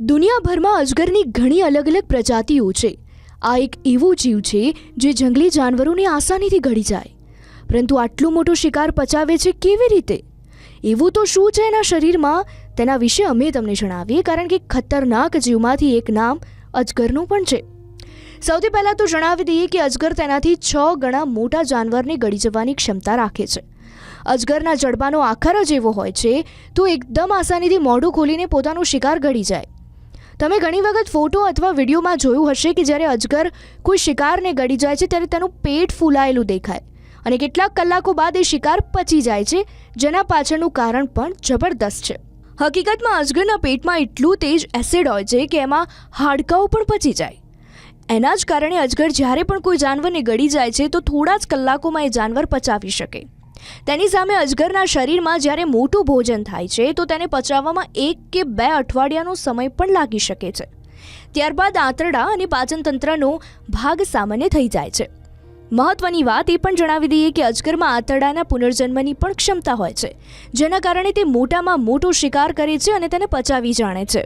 દુનિયાભરમાં અજગરની ઘણી અલગ અલગ પ્રજાતિઓ છે. આ એક એવું જીવ છે જે જંગલી જાનવરોને આસાનીથી ઘડી જાય. પરંતુ આટલું મોટો શિકાર પચાવે છે કેવી રીતે? એવું તો શું છે એના શરીરમાં? તેના વિશે અમે તમને જણાવીએ કારણ કે ખતરનાક જીવમાંથી એક નામ અજગરનું પણ છે. સૌથી પહેલાં તો જણાવી દઈએ કે અજગર તેનાથી છ ગણા મોટા જાનવરને ગળી જવાની ક્ષમતા રાખે છે. અજગરના જડબાનો આકાર જ એવો હોય છે, તો એકદમ આસાનીથી મોઢું ખોલીને પોતાનો શિકાર ગળી જાય. તમે ઘણી વખત ફોટો અથવા વિડીયોમાં જોયું હશે કે જ્યારે અજગર કોઈ શિકારને ગળી જાય છે ત્યારે તેનું પેટ ફૂલાયેલું દેખાય અને કેટલાક કલાકો બાદ એ શિકાર પચી જાય છે, જેના પાછળનું કારણ પણ જબરદસ્ત છે. હકીકતમાં અજગરના પેટમાં એટલું તેજ એસિડ હોય છે કે એમાં હાડકાઓ પણ પચી જાય. એના જ કારણે અજગર જ્યારે પણ કોઈ જાનવરને ગળી જાય છે તો થોડા જ કલાકોમાં એ જાનવર પચાવી શકે. તેની સામે અજગરના શરીરમાં જ્યારે મોટું ભોજન થાય છે, તો તેને પચાવવામાં એક કે બે અઠવાડિયાનો સમય પણ લાગી શકે છે. ત્યારબાદ આંતરડા અને પાચનતંત્રનો ભાગ સામાન્ય થઈ જાય છે. મહત્વની વાત એ પણ જણાવી દઈએ કે અજગરમાં આંતરડાના પુનર્જન્મની પણ ક્ષમતા હોય છે, જેના કારણે તે મોટામાં મોટો શિકાર કરે છે અને તેને પચાવી જાણે છે.